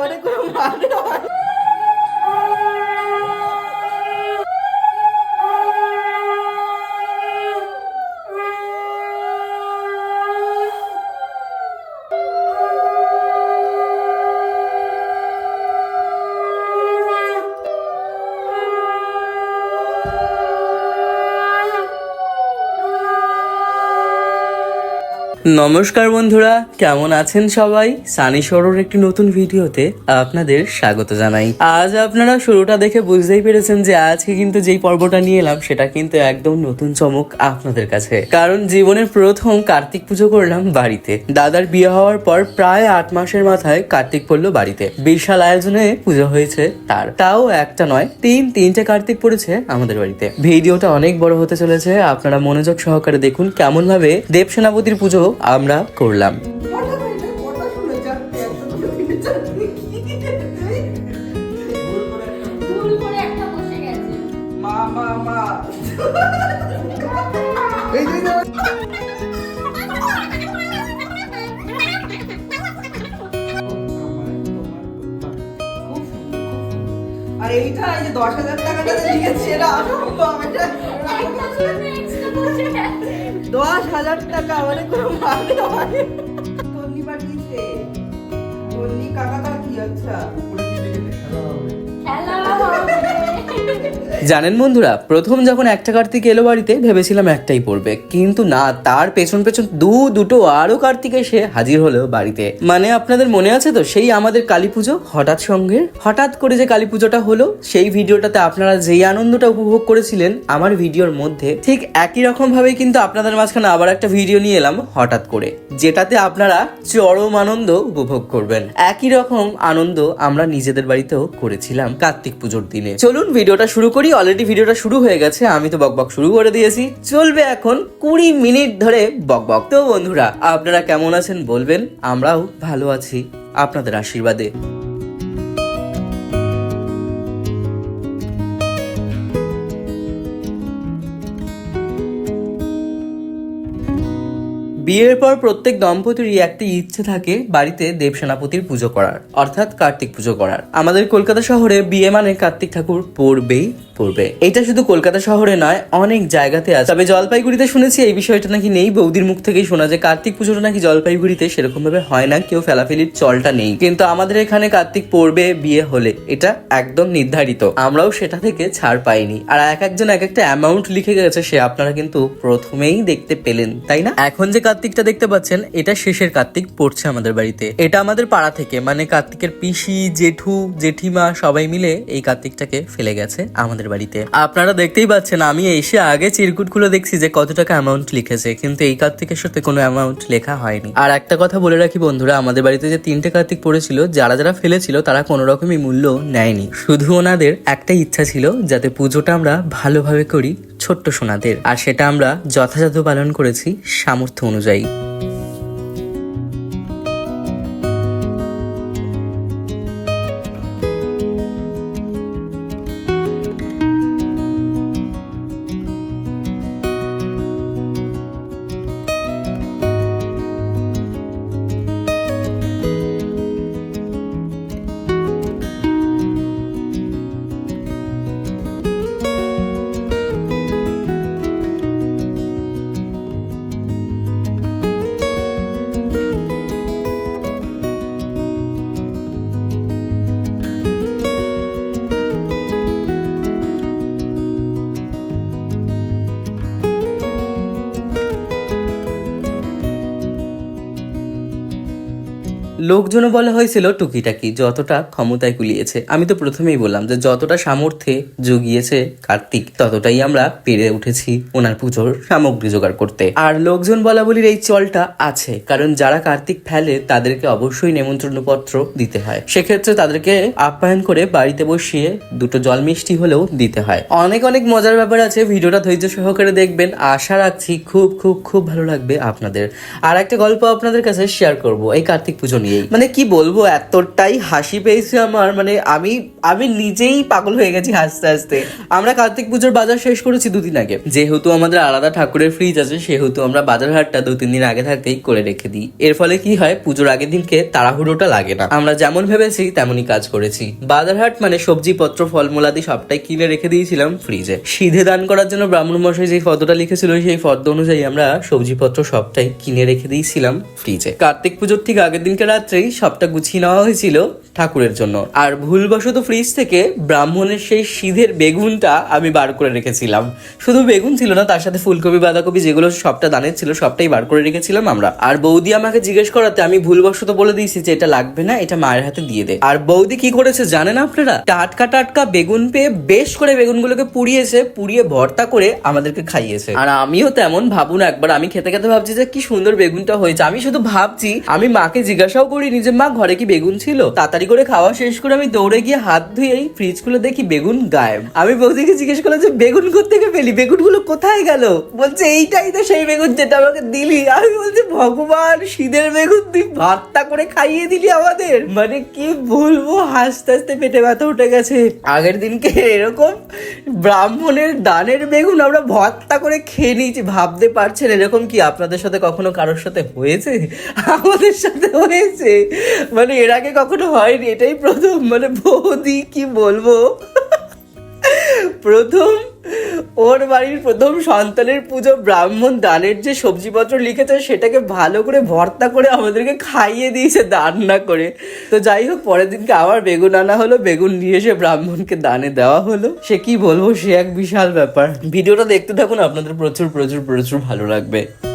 মানে কোনো মানে নমস্কার বন্ধুরা, কেমন আছেন সবাই? সানি সরোর একটি নতুন ভিডিওতে আপনাদের স্বাগত জানাই। আজ আপনারা শুরুটা দেখে বুঝতেই পেরেছেন যে আজকে কিন্তু যেই পর্বটা নিয়ে এলাম, সেটা কিন্তু একদম নতুন চমক আপনাদের কাছে। কারণ জীবনের প্রথম কার্তিক পুজো করলাম বাড়িতে। দাদার বিয়ে হওয়ার পর প্রায় আট মাসের মাথায় কার্তিক পড়ল বাড়িতে। বিশাল আয়োজনে পুজো হয়েছে তার। তাও একটা নয়, তিন, তিনটে কার্তিক পড়েছে আমাদের বাড়িতে। ভিডিওটা অনেক বড় হতে চলেছে, আপনারা মনোযোগ সহকারে দেখুন কেমন ভাবে দেব সেনাপতির পুজো আমরা করলাম আর এইটা এই যে দশ হাজার টাকাটা লিখেছি এটা অসম্ভব এটা। দশ হাজার টাকা মানে কোনো মানে হয় তন্নি পাঠিয়েছে। তন্নি কাকা কাকি আচ্ছা। জানেন বন্ধুরা, প্রথম যখন একটা কার্তিক এলো বাড়িতে, ভেবেছিলাম একটাই পড়বে। কিন্তু না, তার পেছন পেছন দু, দুটো, আরও কার্তিক এসে হাজির হলো বাড়িতে। মানে আপনাদের মনে আছে তো, সেই আমাদের কালী পুজো? হঠাৎ সঙ্গে। হঠাৎ করে যে কালী পুজোটা হলো, সেই ভিডিওটাতে আপনারা যেই আনন্দটা উপভোগ করেছিলেন, আমার ভিডিওর মধ্যে ঠিক একই রকম ভাবে কিন্তু আপনাদের মাঝখানে আবার একটা ভিডিও নিয়ে এলাম হঠাৎ করে, যেটাতে আপনারা চরম আনন্দ উপভোগ করবেন। একই রকম আনন্দ আমরা নিজেদের বাড়িতেও করেছিলাম কার্তিক পুজোর দিনে। চলুন ভিডিওটা শুরু করি অলরেডি ভিডিওটা শুরু হয়ে গেছে, আমি তো বকবক শুরু করে দিয়েছি। চলবে এখন কুড়ি মিনিট ধরে বকবক তো বন্ধুরা, আপনারা কেমন আছেন বলবেন? আমরাও ভালো আছি, আপনাদের আশীর্বাদে। বিয়ের পর প্রত্যেক দম্পতিরই একটি ইচ্ছে থাকে বাড়িতে দেব সেনাপতির পুজো করার, অর্থাৎ কার্তিক পুজো করার। আমাদের কলকাতা শহরে বিয়ে মানে কার্তিক ঠাকুর পড়বেই পড়বে। এটা শুধু কলকাতা শহরে নয়, অনেক জায়গাতে আছে। তবে জলপাইগুড়িতে শুনেছি এই বিষয়টা নাকি নেই। বৌদির মুখ থেকেই শোনা যায়, কার্তিক পুজোটা নাকি জলপাইগুড়িতে সেরকম ভাবে হয় না, কেউ ফেলাফেলির চলটা নেই। কিন্তু আমাদের এখানে কার্তিক পড়বে বিয়ে হলে, এটা একদম নির্ধারিত। আমরাও সেটা থেকে ছাড় পাইনি। আর এক একজন এক একটা অ্যামাউন্ট লিখে গেছে, সে আপনারা কিন্তু প্রথমেই দেখতে পেলেন, তাই না? এখন যে কার্তিকটা দেখতে পাচ্ছেন, এটা শেষের কার্তিক পড়ছে আমাদের বাড়িতে। এটা আমাদের পাড়া থেকে মানে কার্তিকের পিসি, জেঠু, জেঠিমা সবাই মিলে এই কার্তিকটাকে ফেলে গেছে আমাদের বাড়িতে। আপনারা দেখতেই পাচ্ছেন, আমি এসে আগে চিরকুট খুলে দেখছি যে কত টাকা অ্যামাউন্ট লিখেছে, কিন্তু এই কার্তিকের সাথে কোনো অ্যামাউন্ট লেখা হয়নি। আর একটা কথা বলে রাখি বন্ধুরা, আমাদের বাড়িতে যে তিনটে কার্তিক পড়েছিল, যারা যারা ফেলেছিল, তারা কোনো রকমই মূল্য নেয়নি। শুধু ওনাদের একটাই ইচ্ছা ছিল, যাতে পুজোটা আমরা ভালোভাবে করি ছোট্ট সোনাদের। আর সেটা আমরা যথাযথ পালন করেছি সামর্থ্য অনুযায়ী। লোকজনও বলা হয়েছিল, টুকিটাকি, যতটা ক্ষমতায় কুলিয়েছে। আমি তো প্রথমেই বললাম যে, যতটা সামর্থ্যে জুগিয়েছে কার্তিক, ততটাই আমরা পেরে উঠেছি ওনার পুজোর সামগ্রী জোগাড় করতে। আর লোকজন বলা বলির এই চলটা আছে, কারণ যারা কার্তিক ফেলে, তাদেরকে অবশ্যই নেমন্ত্রণ পত্র দিতে হয়। সেক্ষেত্রে তাদেরকে আপ্যায়ন করে বাড়িতে বসিয়ে দুটো জল মিষ্টি হলেও দিতে হয়। অনেক অনেক মজার ব্যাপার আছে, ভিডিওটা ধৈর্য সহকারে দেখবেন। আশা রাখছি খুব খুব খুব ভালো লাগবে আপনাদের। আর একটা গল্প আপনাদের কাছে শেয়ার করব, এই কার্তিক পুজো নিয়ে মানে কি বলব, এতটাই হাসি পেয়েছে আমার মানে আমি আমি নিজেই পাগল হয়ে গেছি হাসতে হাসতে। আমরা কার্তিক পুজোর বাজার শেষ করেছি দুদিন আগে। যেহেতু আমাদের আলাদা ঠাকুরের ফ্রিজ আছে, সেহেতু আমরা বাজার হাটটা দু তিন দিন আগে থাকতেই করে রেখে দিই। এর ফলে কি হয়, পুজোর আগের দিনকে তাড়াহুড়োটা লাগে না। আমরা যেমন ভেবেছি, তেমনই কাজ করেছি। বাজার হাট মানে সবজিপত্র ফলমূলাদি সবটাই কিনে রেখে দিয়েছিলাম ফ্রিজে সিধে দান করার জন্য ব্রাহ্মণ মশাই যে ফর্দটা লিখেছিল, সেই ফর্দ অনুযায়ী আমরা সবজিপত্র সবটাই কিনে রেখে দিয়েছিলাম ফ্রিজে কার্তিক পুজোর ঠিক আগের দিনকে রাত্রেই সবটা গুছিয়ে নেওয়া হয়েছিল ঠাকুরের জন্য। আর ভুলবশত ফ্রিজ থেকে ব্রাহ্মণের সেই সিধের বেগুনটা আমি বার করে রেখেছিলাম। শুধু বেগুন ছিল না, তার সাথে ফুলকপি, বাঁধাকপি যেগুলো সবটা দানের ছিল, সবটাই বার করে রেখেছিলাম আমরা। আর বৌদি আমাকে জিজ্ঞেস করাতে, আমি ভুলবশত বলে দিয়েছি যে এটা লাগবে না, এটা মায়ের হাতে দিয়ে দে। আর বৌদি কি করেছে জানেন আপনারা? টাটকা টাটকা বেগুন পেয়ে বেশ করে বেগুনগুলোকে পুড়িয়েছে, পুড়িয়ে ভর্তা করে আমাদেরকে খাইয়েছে। আর আমিও তেমন ভাবুন, একবার আমি খেতে খেতে ভাবছি যে কি সুন্দর বেগুনটা হয়েছে। আমি শুধু ভাবছি, আমি মাকে জিজ্ঞাসাও করিনি যে মা ঘরে কি বেগুন ছিল? তাড়াতাড়ি করে খাওয়া শেষ করে আমি দৌড়ে গিয়ে হাত ধুয়ে ফ্রিজ খুলে দেখি বেগুন গায়েব। আমি বৌদিকে জিজ্ঞেস করলাম যে, বেগুন কোথেকে পেলি? বেগুনগুলো কোথায় গেল? বলছে, এইটাই তো সেই বেগুন যেটা আমাকে দিলি। আমি বলছি, ভগবান, শীতের বেগুন তুই ভাতটা করে খাইয়ে দিলি আমাদের? মানে কি বলব, হাসতে হাসতে পেটে ব্যথা উঠে গেছে। আগের দিনকে এরকম ব্রাহ্মণের দানের বেগুন আমরা ভর্তা করে খেয়ে নিয়েছি, ভাবতে পারছেন এরকম কি আপনাদের সাথে কখনো কারোর সাথে হয়েছে? আমাদের সাথে হয়েছে। মানে এর আগে কখনো হয়নি, এটাই প্রথম। মানে বৌদি, কি বলব? প্রথম ওর বাড়ির প্রথম সন্তানের পুজো ব্রাহ্মণ দানের যে সবজিপত্র লিখেছে, সেটাকে ভালো করে ভর্তা করে আমাদেরকে খাইয়ে দিয়েছে, দান না করে। তো যাই হোক, পরের দিনকে আবার বেগুন আনা হলো। বেগুন নিয়ে এসে ব্রাহ্মণকে দানে দেওয়া হলো। সে কি বলব, সে এক বিশাল ব্যাপার। ভিডিওটা দেখতে থাকুন, আপনাদের প্রচুর প্রচুর প্রচুর ভালো লাগবে।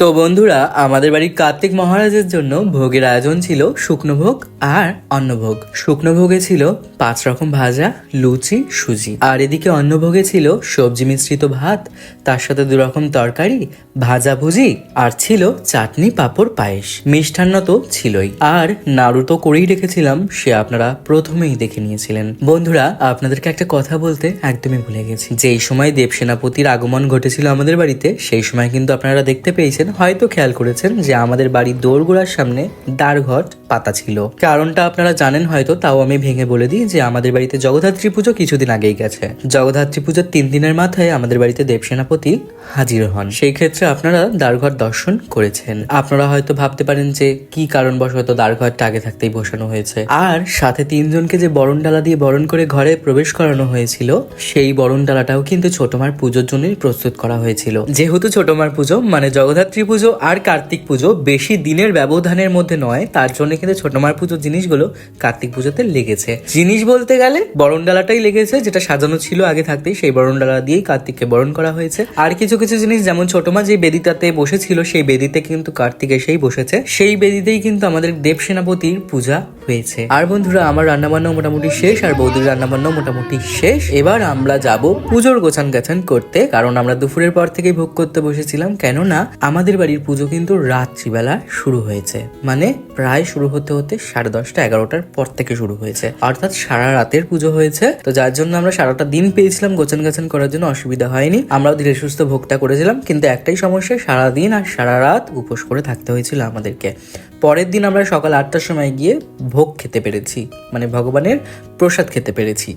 তো বন্ধুরা, আমাদের বাড়ির কার্তিক মহারাজের জন্য ভোগের আয়োজন ছিল শুকনো ভোগ আর অন্নভোগ। শুকনো ভোগে ছিল পাঁচ রকম ভাজা, লুচি, সুজি। আর এদিকে অন্নভোগে ছিল সবজি মিশ্রিত ভাত, তার সাথে দু রকম তরকারি, ভাজা ভুজি আর ছিল চাটনি পাঁপড় পায়েস। মিষ্টান্ন তো ছিলই। আর নাড়ু তো করেই রেখেছিলাম, সে আপনারা প্রথমেই দেখে নিয়েছিলেন। বন্ধুরা, আপনাদেরকে একটা কথা বলতে একদমই ভুলে গেছি। যেই সময় দেবসেনাপতির আগমন ঘটেছিল আমাদের বাড়িতে, সেই সময় কিন্তু আপনারা দেখতে পেয়েছেন হয়তো খেয়াল করেছেন যে আমাদের বাড়ির দোরগোড়ার সামনে দ্বারঘট পাতা ছিল। কারণটা আপনারা জানেন হয়তো, তাও আমি ভেঙে বলে দিই যে আমাদের বাড়িতে জগদ্ধাত্রী পুজো কিছুদিন আগেই গেছে। জগদ্ধাত্রী পুজোর তিন দিনের মাথায় আমাদের বাড়িতে দেবসেনাপতি হাজির হন। সেই ক্ষেত্রে আপনারা দ্বারঘট দর্শন করেছেন। আপনারা হয়তো ভাবতে পারেন যে কি কারণবশত দ্বারঘরটা আগে থাকতেই বসানো হয়েছে। আর সাথে তিনজনকে যে বরণ ডালা দিয়ে বরণ করে ঘরে প্রবেশ করানো হয়েছিল, সেই বরণ ডালাটাও কিন্তু ছোটমার পুজোর জন্যই প্রস্তুত করা হয়েছিল। যেহেতু ছোটমার পুজো মানে জগদ্ধাত্রী গায়ত্রী পুজো আর কার্তিক পুজো বেশি দিনের ব্যবধানের মধ্যে নয়, তার জন্য কিন্তু ছোট মার পুজোর জিনিসগুলো কার্তিক পুজোতে লেগেছে। জিনিস বলতে গেলে বরণডালাটাই লেগেছে, যেটা সাজানো ছিল আগে থাকতেই, সেই বরণডালা দিয়েই কার্তিককে বরণ করা হয়েছে। আর কিছু কিছু জিনিস, যেমন ছোট মা যে বেদিটাতে বসেছিল, সেই বেদিতে কিন্তু কার্তিক এসেই বসেছে। সেই বেদিতেই কিন্তু আমাদের দেব সেনাপতির পূজা হয়েছে। আর বন্ধুরা, আমার রান্নাবান্না মোটামুটি শেষ, আর বৌদির রান্নাবান্না মোটামুটি শেষ। এবার আমরা যাব পুজোর গোছান গাছান করতে, কারণ আমরা দুপুরের পর থেকেই ভোগ করতে বসেছিলাম। কেননা, আমাদের বাড়ির পুজো কিন্তু রাত্রিবেলা শুরু হয়েছে। মানে প্রায় শুরু হতে হতে সাড়ে দশটা, এগারোটার পর থেকে শুরু হয়েছে। অর্থাৎ সারা রাতের পুজো হয়েছে। তো যার জন্য আমরা সারাটা দিন পেয়েছিলাম গোছান গাছান করার জন্য, অসুবিধা হয়নি। আমরাও ধীরে সুস্থ ভোগটা করেছিলাম, কিন্তু একটাই সমস্যা সারা দিন আর সারা রাত উপোস করে থাকতে হয়েছিল আমাদেরকে। পরের দিন আমরা সকাল আটটার সময় গিয়ে ভোগ খেতে পেরেছি। মানে ভগবানের প্রসাদ খেতে পেরেছি।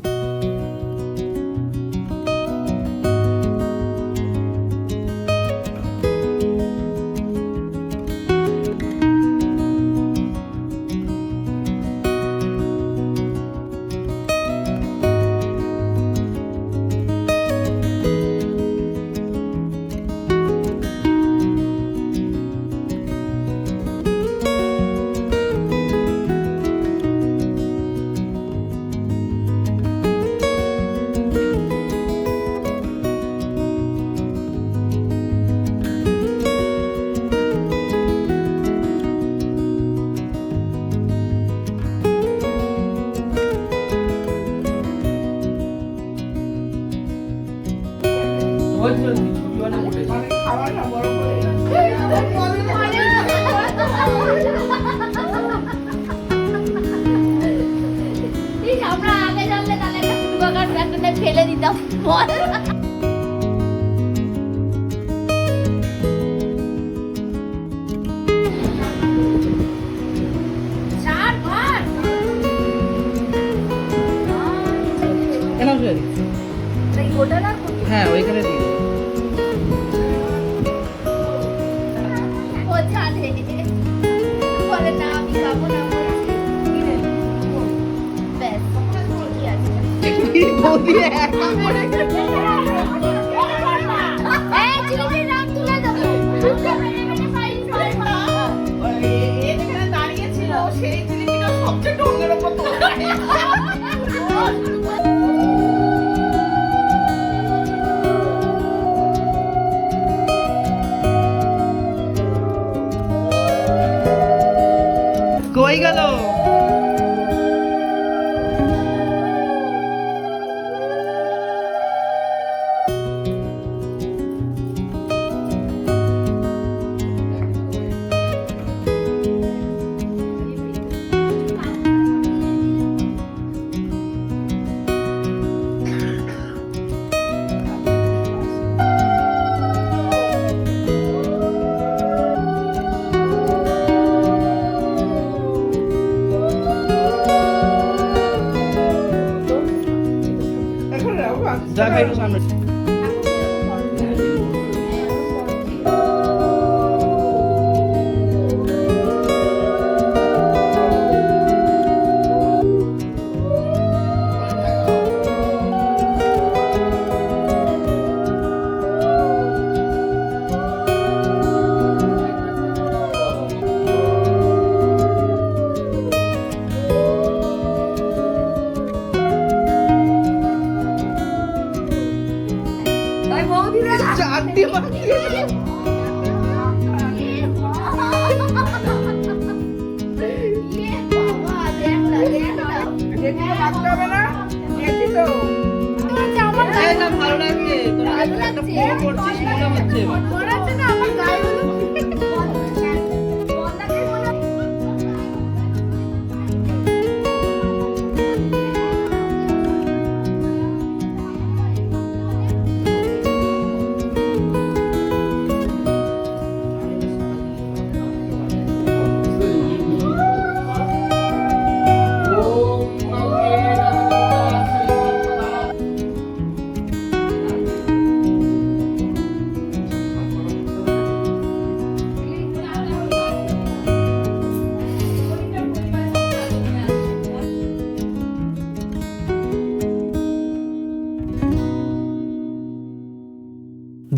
我 的 সেই জিনিসটা সবচেয়ে ঢোকের ওপর তোলা।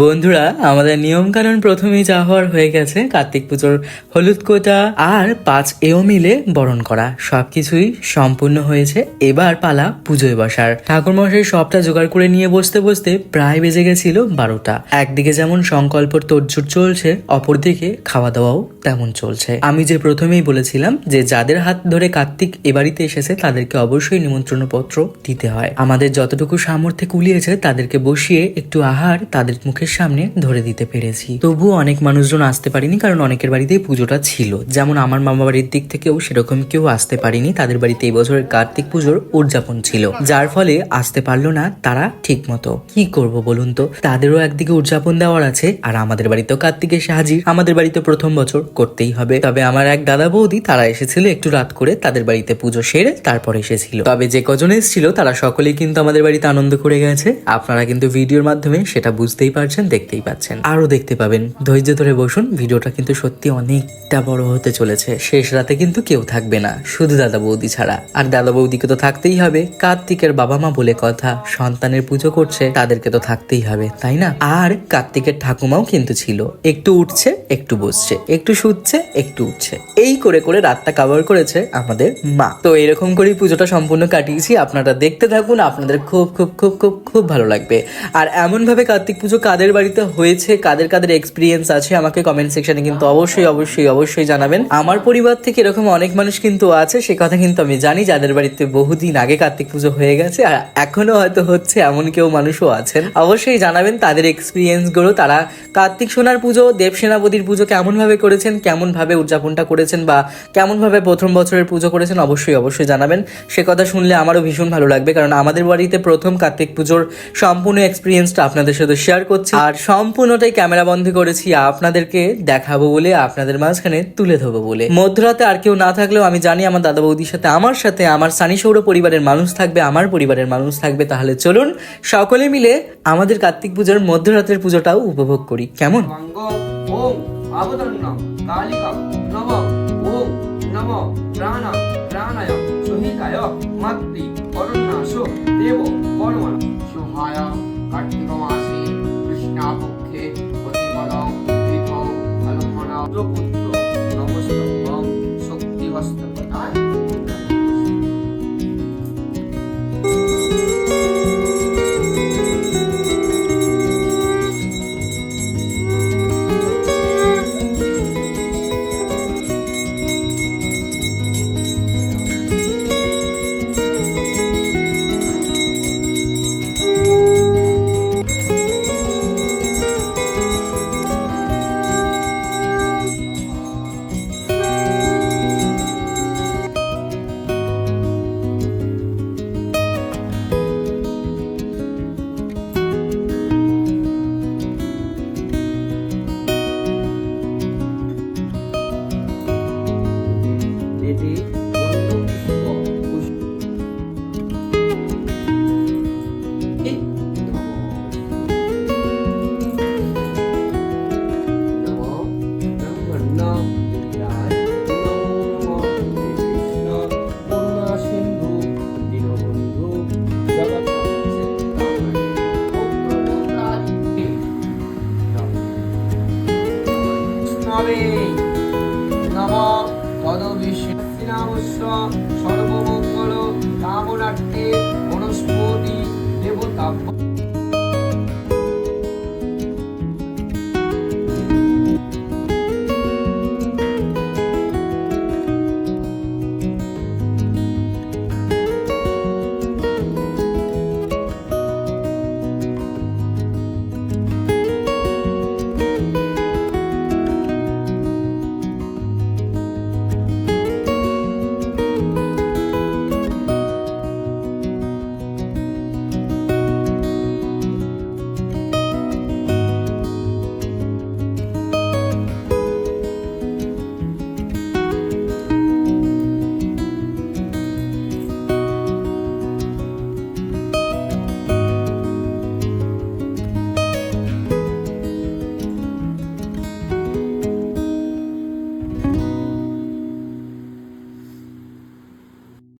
বন্ধুরা, আমাদের নিয়ম কানুন প্রথমেই যা হওয়ার হয়ে গেছে, কার্তিক পুজোর হলুদ কোটা আর পাঁচ এও মিলে বরণ করা, সবকিছুই সম্পূর্ণ হয়েছে এবার পালা পুজোয় বসার। ঠাকুর মশাই সবটা জোগাড় করে নিয়ে বসতে বসতে প্রায় বেজে গেছিল বারোটা। একদিকে যেমন সংকল্পর তোড়জোড় চলছে, অপরদিকে খাওয়া দাওয়াও তেমন চলছে। আমি যে প্রথমেই বলেছিলাম যে যাদের হাত ধরে কার্তিক এ বাড়িতে এসেছে, তাদেরকে অবশ্যই নিমন্ত্রণ পত্র দিতে হয়। আমাদের যতটুকু সামর্থ্যে কুলিয়েছে, তাদেরকে বসিয়ে একটু আহার তাদের মুখের সামনে ধরে দিতে পেরেছি। তবুও অনেক মানুষজন আসতে পারিনি কারণ অনেকের বাড়িতেই পুজোটা ছিল। যেমন আমার মামা বাড়ির দিক থেকেও সেরকম কেউ আসতে পারিনি। তাদের বাড়িতে এই বছরের কার্তিক পুজোর উদযাপন ছিল। যার ফলে আসতে পারল না তারা ঠিক মতো কি করব বলুন তো? তাদেরও একদিকে উদযাপন দেওয়ার আছে আর আমাদের বাড়িতেও কার্তিক এসে হাজির। আমাদের বাড়িতে প্রথম বছর করতেই হবে। তবে আমার এক দাদা বৌদি, তারা এসেছিল একটু রাত করে তাদের বাড়িতে পুজো সেরে তারপর এসেছিল। তবে যে কজন এসেছিল তারা সকলেই কিন্তু আমাদের বাড়িতে আনন্দ করে গেছে। আপনারা কিন্তু ভিডিওর মাধ্যমে সেটা বুঝতেই পারছেন। দেখতেই পাচ্ছেন। আরও দেখতে পাবেন। ধৈর্য ধরে বসুন, ভিডিওটা কিন্তু সত্যি অনেকটা বড় হতে চলেছে। শেষ রাতে কিন্তু কেউ থাকবে না, শুধু দাদা বৌদি ছাড়া। আর দাদা বৌদিকে তো থাকতেই হবে। কার্তিকের বাবা মা বলে কথা, সন্তানের পুজো করছে, তাদেরকে তো থাকতেই হবে, তাই না? আর কার্তিকের ঠাকুমাও কিন্তু ছিল। একটু উঠছে, একটু বসছে। একটু শুচ্ছে, একটু উঠছে। এই করে করে রাতটা কাভার করেছে আমাদের মা। তো এরকম করেই পুজোটা সম্পূর্ণ কাটিয়েছি। আপনারা দেখতে থাকুন, আপনাদের খুব খুব খুব খুব খুব ভালো লাগবে। আর এমন ভাবে কার্তিক পুজো কাদের বাড়িতে হয়েছে, কাদের কাদের এক্সপিরিয়েন্স আছে, আমাকে কমেন্ট সেকশনে কিন্তু অবশ্যই অবশ্যই অবশ্যই জানাবেন। আমার পরিবার থেকে এরকম অনেক মানুষ কিন্তু আছে, সে কথা কিন্তু আমি জানি, যাদের বাড়িতে বহুদিন আগে কার্তিক পুজো হয়ে গেছে, আর এখনও হয়তো হচ্ছে এমন কেউ মানুষও আছেন। অবশ্যই জানাবেন তাদের এক্সপিরিয়েন্সগুলো, তারা কার্তিক সোনার পুজো, দেব সেনাপতির পুজো কেমন ভাবে করেছেন কেমন ভাবে উদযাপনটা করেছেন বা কেমন ভাবে প্রথম বছরের পুজো করেছেন, অবশ্যই অবশ্যই জানাবেন। সে কথা শুনলে আমারও ভীষণ ভালো লাগবে, কারণ আমাদের বাড়িতে প্রথম কার্তিক পুজোর সম্পূর্ণ এক্সপিরিয়েন্সটা আপনাদের সাথে শেয়ার করছি। আর সম্পূর্ণটাই ক্যামেরা বন্ধ করেছি, আপনাদেরকে দেখাবো বলে, আপনাদের মাঝখানে তুলে ধরবো বলে। মধ্যরাতে আর কেউ না থাকলেও আমি জানি আমার দাদা বৌদির সাথে, আমার সাথে আমার সানি সৌর পরিবারের মানুষ থাকবে, আমার পরিবারের মানুষ থাকবে। তাহলে চলুন সকলে মিলে আমাদের কার্তিক পুজোর মধ্যরাতের পুজোটাও উপভোগ করি। কেমন? সহিতায়, মাতৃ করুণাস দেব।